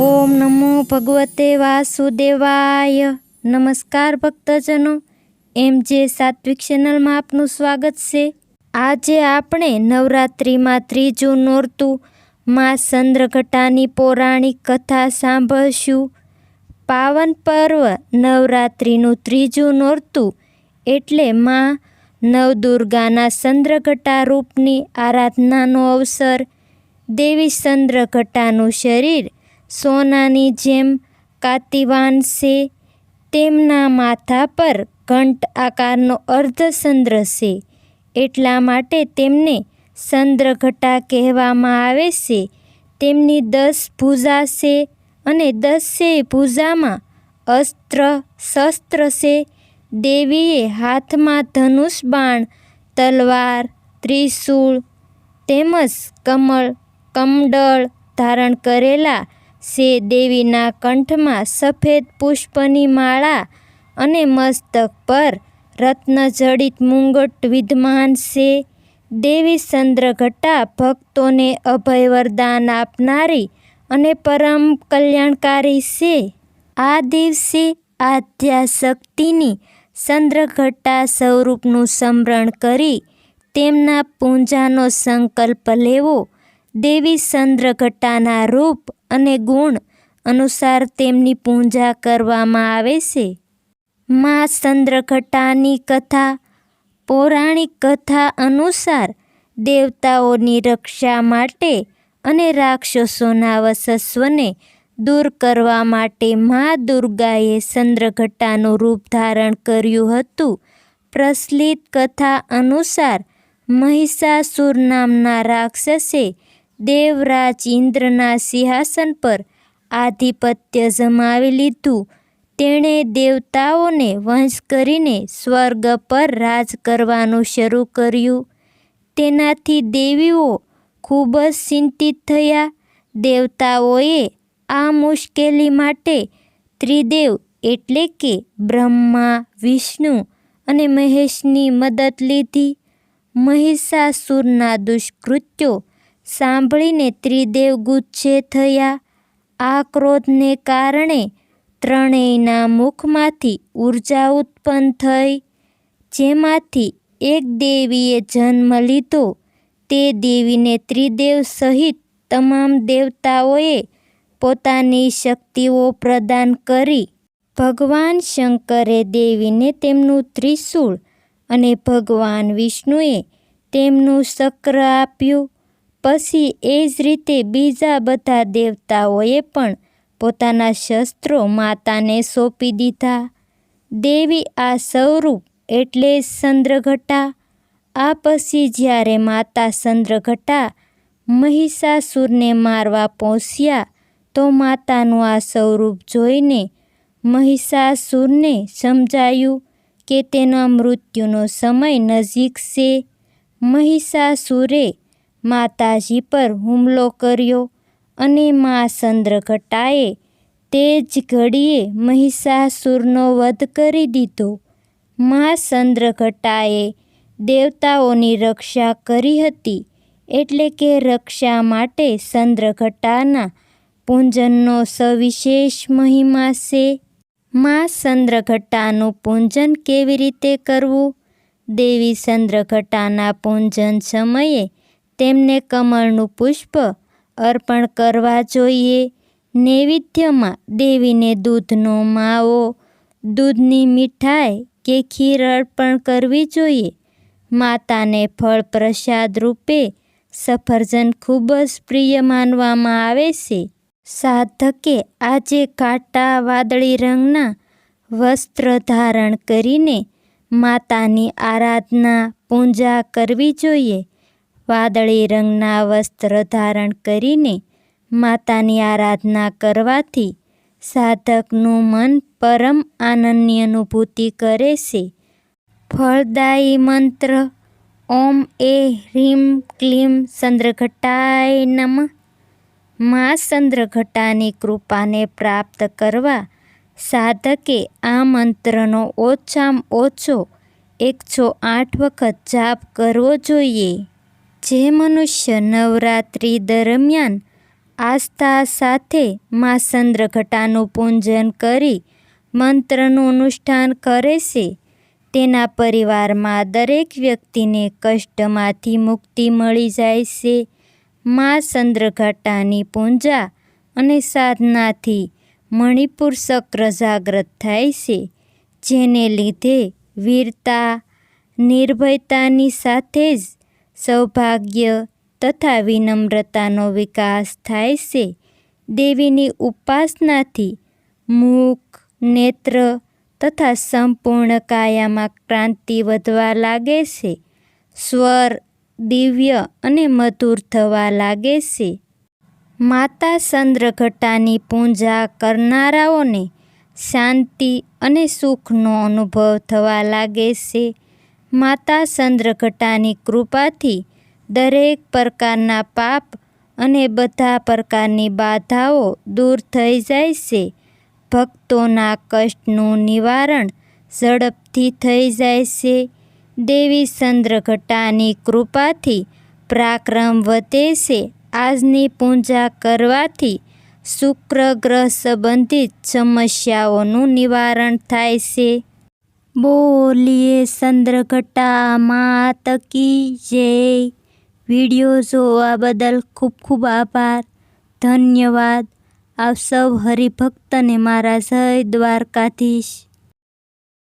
ઓમ નમો ભગવતે વાસુદેવાય. નમસ્કાર ભક્તજનો. એમ જે સાત્વિક ચેનલમાં આપનું સ્વાગત છે. આજે આપણે નવરાત્રિમાં ત્રીજું નોરતું માં ચંદ્રઘટાની પૌરાણિક કથા સાંભળશું. પાવન પર્વ નવરાત્રિનું ત્રીજું નોરતું એટલે માં નવદુર્ગાના ચંદ્રઘટા રૂપની આરાધનાનો અવસર. દેવી ચંદ્રઘટાનું શરીર સોનાની જેમ કાતિવાન છે તેમના માથા પર ઘંટ આકારનો અર્ધચંદ્ર છે. એટલા માટે તેમને ચંદ્રઘટા કહેવામાં આવે છે. તેમની દસ ભૂજા છે અને દસેય ભૂજામાં અસ્ત્ર, શસ્ત્ર છે. દેવીએ હાથમાં ધનુષ બાણ, તલવાર, ત્રિશૂળ તેમજ કમળ, કમંડળ ધારણ કરેલા છે દેવીના કંઠમાં સફેદ પુષ્પની માળા અને મસ્તક પર રત્નજડિત મુંગટ વિદ્યમાન છે દેવી ચંદ્રઘટા ભક્તોને અભય વરદાન આપનારી અને પરમ કલ્યાણકારી છે આ દિવસે આદ્યાશક્તિની ચંદ્રઘટા સ્વરૂપનું સ્મરણ કરી તેમના પૂજાનો સંકલ્પ લેવો. દેવી ચંદ્રઘટાના રૂપ અને ગુણ અનુસાર તેમની પૂજા કરવામાં આવે છે. મા ચંદ્રઘટાની કથા, પૌરાણિક કથા અનુસાર દેવતાઓની રક્ષા માટે અને રાક્ષસોના વસસ્વને દૂર કરવા માટે મા દુર્ગાએ ચંદ્રઘટાનું રૂપ ધારણ કર્યું હતું. પ્રચલિત કથા અનુસાર મહિષાસુર નામના રાક્ષસે દેવરાજ ઇન્દ્રના સિંહાસન પર આધિપત્ય જમાવી લીધું. તેણે દેવતાઓને વંશ કરીને સ્વર્ગ પર રાજ કરવાનું શરૂ કર્યું. તેનાથી દેવીઓ ખૂબ જ ચિંતિત થયા. દેવતાઓએ આ મુશ્કેલી માટે ત્રિદેવ એટલે કે બ્રહ્મા, વિષ્ણુ અને મહેશની મદદ લીધી. મહિષાસુરના દુષ્કૃત્યો સાંભળીને ત્રિદેવ ગુસ્સે થયા. આ ક્રોધને કારણે ત્રણેયના મુખમાંથી ઊર્જા ઉત્પન્ન થઈ. જેમાંથી એક દેવીએ જન્મ લીધો. તે દેવીને ત્રિદેવ સહિત તમામ દેવતાઓએ પોતાની શક્તિઓ પ્રદાન કરી. ભગવાન શંકરે દેવીને તેમનું ત્રિશૂળ અને ભગવાન વિષ્ણુએ તેમનું ચક્ર આપ્યું. પછી એ જ રીતે બીજા બધા દેવતાઓએ પણ પોતાના શસ્ત્રો માતાને સોંપી દીધા. દેવી આ સ્વરૂપ એટલે ચંદ્રઘટા. આ પછી જ્યારે માતા ચંદ્રઘટા મહિષાસુરને મારવા પહોંચ્યા તો માતાનું આ સ્વરૂપ જોઈને મહિષાસુરને સમજાયું કે તેના મૃત્યુનો સમય નજીક છે. મહિષાસુરે માતાજી પર હુમલો કર્યો અને મા ચંદ્રઘટાએ તે જ ઘડીએ મહિષાસુરનો વધ કરી દીધો. મા ચંદ્રઘટાએ દેવતાઓની રક્ષા કરી હતી એટલે કે રક્ષા માટે ચંદ્રઘટાના પૂજનનો સવિશેષ મહિમા છે. મા ચંદ્રઘટાનું પૂજન કેવી રીતે કરવું? દેવી ચંદ્રઘટાના પૂજન સમયે તેમને કમળનું પુષ્પ અર્પણ કરવા જોઈએ. નૈવેદ્યમાં દેવીને દૂધનો માવો, દૂધની મીઠાઈ કે ખીર અર્પણ કરવી જોઈએ. માતાને ફળ પ્રસાદ રૂપે સફરજન ખૂબ જ પ્રિય માનવામાં આવે છે. સાધકે આજે કાટા વાદળી રંગના વસ્ત્ર ધારણ કરીને માતાની આરાધના પૂજા કરવી જોઈએ. વાદળી રંગના વસ્ત્ર ધારણ કરીને માતાની આરાધના કરવાથી સાધકનું મન પરમ આનંદની અનુભૂતિ કરે છે. ફળદાયી મંત્ર, ઓમ એ હ્રીમ ક્લીમ ચંદ્રઘટાય નમ. મા ચંદ્રઘટાની કૃપાને પ્રાપ્ત કરવા સાધકે આ મંત્રનો ઓછામાં ઓછો એકસો આઠ વખત જાપ કરવો જોઈએ. જે મનુષ્ય નવરાત્રિ દરમિયાન આસ્થા સાથે મા ચંદ્રઘટાનું પૂજન કરી મંત્રનું અનુષ્ઠાન કરે છે, તેના પરિવારમાં દરેક વ્યક્તિને કષ્ટમાંથી મુક્તિ મળી જાય છે. મા ચંદ્રઘટાની પૂજા અને સાધનાથી મણિપુર ચક્ર જાગૃત થાય છે, જેને લીધે વીરતા, નિર્ભયતાની સાથે જ સૌભાગ્ય તથા વિનમ્રતાનો વિકાસ થાય છે. દેવીની ઉપાસનાથી મુખ, નેત્ર તથા સંપૂર્ણ કાયામાં ક્રાંતિ વધવા લાગે છે. સ્વર, દિવ્ય અને મધુર થવા લાગે છે. માતા ચંદ્રઘટાની પૂજા કરનારાઓને શાંતિ અને સુખનો અનુભવ થવા લાગે છે. માતા ચંદ્રઘટાની કૃપાથી દરેક પ્રકારના પાપ અને બધા પ્રકારની બાધાઓ દૂર થઈ જાય છે. ભક્તોના કષ્ટનું નિવારણ ઝડપથી થઈ જાય છે. દેવી ચંદ્રઘટાની કૃપાથી પ્રાક્રમ વધે છે. આજની પૂજા કરવાથી શુક્ર ગ્રહ સંબંધિત સમસ્યાઓનું નિવારણ થાય છે. બોલીએ ચંદ્રઘટા માત કી જય. વીડિયો જોવા બદલ ખૂબ ખૂબ આભાર. ધન્યવાદ. આપ સૌ હરિભક્તને મારા જય દ્વારકાધીશ.